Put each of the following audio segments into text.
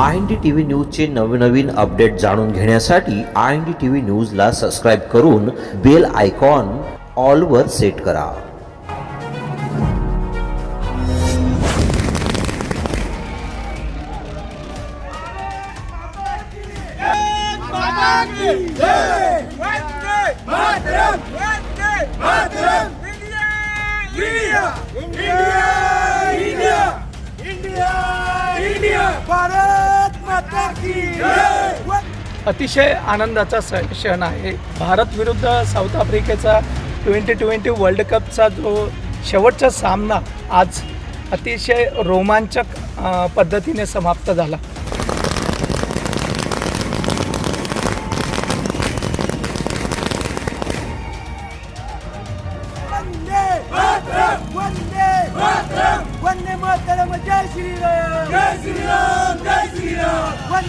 I N D T V न्यूजचे नवनवीन update जाणून घेण्यासाठी I N D T V न्यूजला सबस्क्राईब करून बेल आयकॉन ऑलवर सेट करा. इंडिया! अतिशय आनंदाचा स- क्षण आहे. भारत विरुद्ध साऊथ आफ्रिकेचा ट्वेंटी ट्वेंटी वर्ल्ड कपचा जो शेवटचा सामना आज अतिशय रोमांचक पद्धतीने समाप्त झाला. वंदे मातरम! वंदे मातरम! वंदे मातरम! जय श्रीराम! जय श्रीराम! जय श्रीराम! वंदे मातरम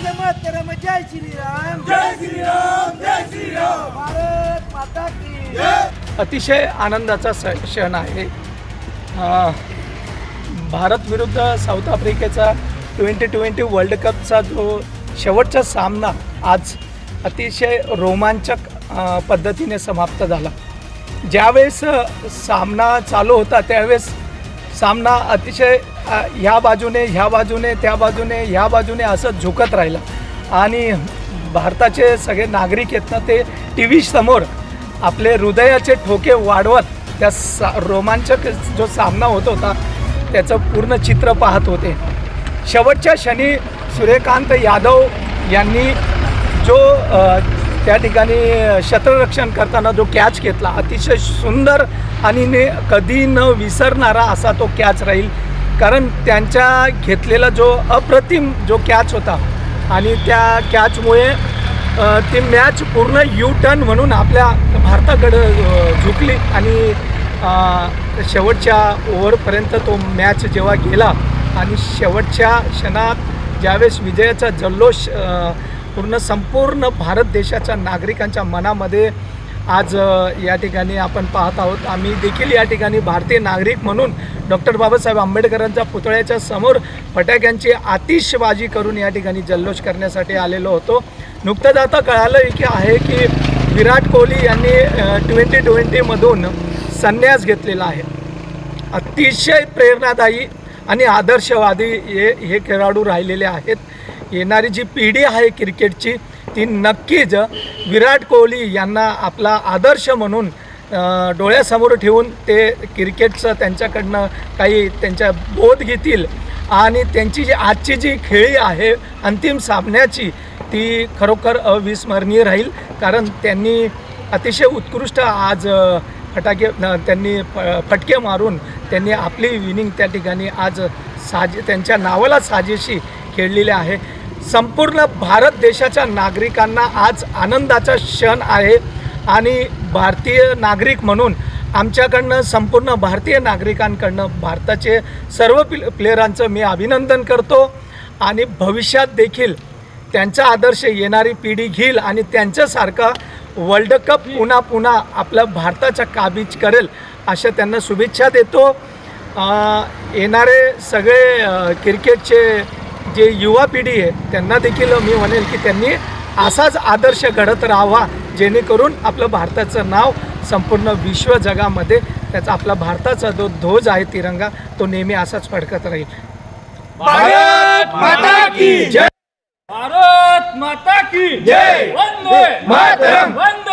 जय श्रीराम. जय श्रीराम जय श्रीराम. भारत माता की. जय. अतिशय आनंदाचा स- क्षण आहे. भारत विरुद्ध साऊथ आफ्रिकेचा ट्वेंटी ट्वेंटी वर्ल्ड कपचा जो शेवटचा सामना आज अतिशय रोमांचक पद्धतीने समाप्त झाला. ज्यावेळेस सामना चालू होता त्यावेळेस सामना अतिशय ह्या बाजूने ह्या बाजूने त्या बाजूने ह्या बाजूने असं झुकत राहिला. आणि भारताचे सगळे नागरिक आहेत ना ते टी व्ही समोर आपले हृदयाचे ठोके वाढवत त्या सा रोमांचक जो सामना होत होता त्याचं पूर्ण चित्र पाहत होते. शेवटच्या क्षणी सूर्यकांत यादव यांनी जो त्या ठिकाणी क्षेत्ररक्षण करताना जो कॅच घेतला अतिशय सुंदर आणि ने कधी न विसरणारा असा तो कॅच राहील. कारण त्यांच्या घेतलेला जो अप्रतिम जो कॅच होता आणि त्या कॅचमुळे ती मॅच पूर्ण यू टर्न म्हणून आपल्या भारताकडं झुकली आणि शेवटच्या ओव्हरपर्यंत तो मॅच जेव्हा गेला आणि शेवटच्या क्षणात ज्यावेळेस विजयाचा जल्लोष पूर्ण संपूर्ण भारत देशाच्या नागरिकांच्या मनामध्ये आज या ठिकाणी आपण पाहत आहोत. आम्ही देखील या ठिकाणी भारतीय नागरिक म्हणून डॉक्टर बाबासाहेब आंबेडकरांच्या पुतळ्याच्या समोर फटाक्यांची आतिषबाजी करून या ठिकाणी जल्लोष करण्यासाठी आलेलो होतो. नुकतंच आता कळालं की आहे की विराट कोहली यांनी ट्वेंटी ट्वेंटीमधून संन्यास घेतलेला आहे. अतिशय प्रेरणादायी आणि आदर्शवादी हे हे खेळाडू राहिलेले आहेत. येणारी जी पिढी आहे क्रिकेटची ती नक्कीच विराट कोहली यांना आपला आदर्श म्हणून डोळ्यासमोर ठेवून ते क्रिकेटचं त्यांच्याकडनं काही त्यांच्या बोध घेतील. आणि त्यांची जी आजची जी खेळी आहे अंतिम सामन्याची ती खरोखर अविस्मरणीय राहील. कारण त्यांनी अतिशय उत्कृष्ट आज फटाके त्यांनी प फटके मारून त्यांनी आपली विनिंग त्या ठिकाणी आज साजे त्यांच्या नावाला साजेशी खेळलेली आहे. संपूर्ण भारत देशाच्या नागरिकांना आज आनंदाचा क्षण आहे. आणि भारतीय नागरिक म्हणून आमच्याकडनं संपूर्ण भारतीय नागरिकांकडनं भारताचे सर्व प्ले प्लेयरांचं मी अभिनंदन करतो. आणि भविष्यात देखील त्यांचा आदर्श येणारी पिढी घेईल आणि त्यांच्यासारखा वर्ल्ड कप पुन्हा पुन्हा आपल्या भारताच्या काबीज करेल अशा त्यांना शुभेच्छा देतो. येणारे सगळे क्रिकेटचे जे युवा पिढी आहे त्यांना देखील मी म्हणेल की त्यांनी असाच आदर्श घडत राहावा जेणेकरून आपलं भारताचं नाव संपूर्ण विश्व जगामध्ये त्याचा आपला भारताचा जो ध्वज आहे तिरंगा तो नेहमी असाच फडकत राहील. भारत माता की जय! भारत माता की जय! वंदे मातरम! वंदे